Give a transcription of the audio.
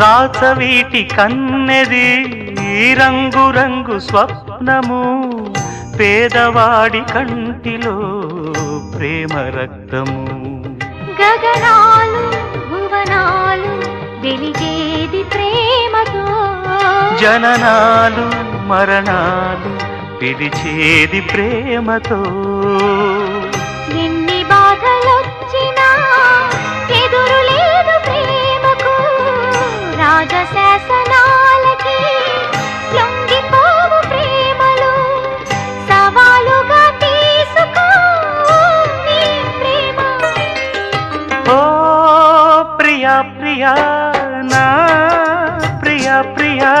రాచవీటి కన్నెది రంగు రంగు స్వప్నము. పేదవాడి కంటిలో ప్రేమ రక్తము. గగనాలు భువనాలు వెలిగేది ప్రేమతో. జననాలు మరణాలు పిలిచేది ప్రేమతో. రాజశాసనాలకి లొంగిపోవు ప్రేమలు. సవాలుగా తీసుకో నీ ప్రేమ. ఓ ప్రియా ప్రియా నా ప్రియా ప్రియా.